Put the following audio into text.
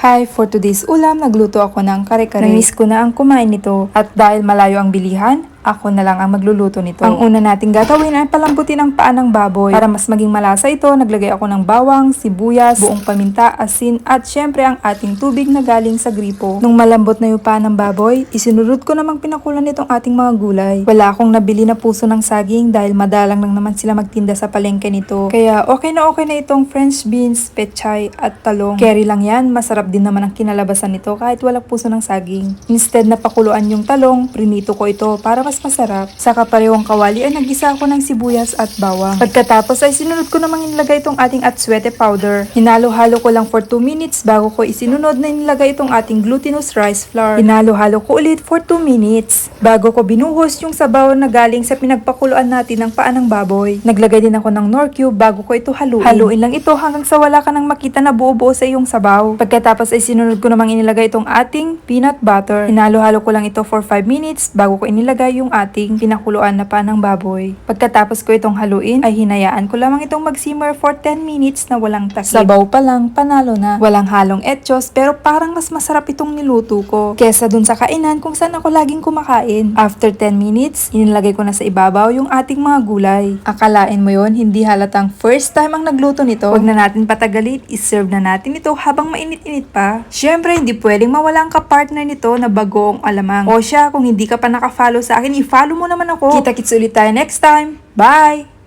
Hi, for today's ulam, nagluto ako ng kare-kare. Namiss ko na ang kumain nito. At dahil malayo ang bilihan, ako na lang ang magluluto nito. Ang una nating gagawin ay palambutin ang paa ng baboy. Para mas maging malasa ito, naglagay ako ng bawang, sibuyas, buong paminta, asin, at syempre ang ating tubig na galing sa gripo. Nung malambot na yung paa ng baboy, isinurod ko namang pinakulan nitong ating mga gulay. Wala akong nabili na puso ng saging dahil madalang lang naman sila magtinda sa palengke nito. Kaya okay na okay na itong French beans, pechay, at talong. Carry lang yan, masarap din naman ang kinalabasan nito kahit walang puso ng saging. Instead na pakuluan yung talong, prinito ko ito para mas masarap. Sa kaparehong kawali ay nagisa ako ng sibuyas at bawang. Pagkatapos ay sinunod ko namang inilagay itong ating atswete powder. Hinalo-halo ko lang for 2 minutes bago ko isinunod na inilagay itong ating glutinous rice flour. Hinalo-halo ko ulit for 2 minutes bago ko binuhos yung sabaw na galing sa pinagpakuluan natin ng paa ng baboy. Naglagay din ako ng nor cube bago ko ito haluin. Haluin lang ito hanggang sa wala ka nang makita na buo-buo sa iyong sabaw. Pagkatapos ay sinunod ko namang inilagay itong ating peanut butter. Hinalo-halo ko lang ito for 5 minutes bago ko inilagay yung ating pinakuluan na paa ng baboy. Pagkatapos ko itong haluin ay hinayaan ko lamang itong mag-simmer for 10 minutes na walang takip. Sabaw pa lang, panalo na. Walang halong etchos pero parang mas masarap itong niluto ko kesa dun sa kainan kung saan ako laging kumakain. After 10 minutes, inilagay ko na sa ibabaw yung ating mga gulay. Akalain mo yon hindi halatang first time ang nagluto nito. Huwag na natin patagalin, iserve na natin ito habang mainit-init pa. Syempre, hindi pwedeng mawala ang kapartner nito na bagoong alamang. O siya, kung hindi ka pa nakafollow sa akin, i-follow mo naman ako. Kita-kits ulit tayo next time. Bye!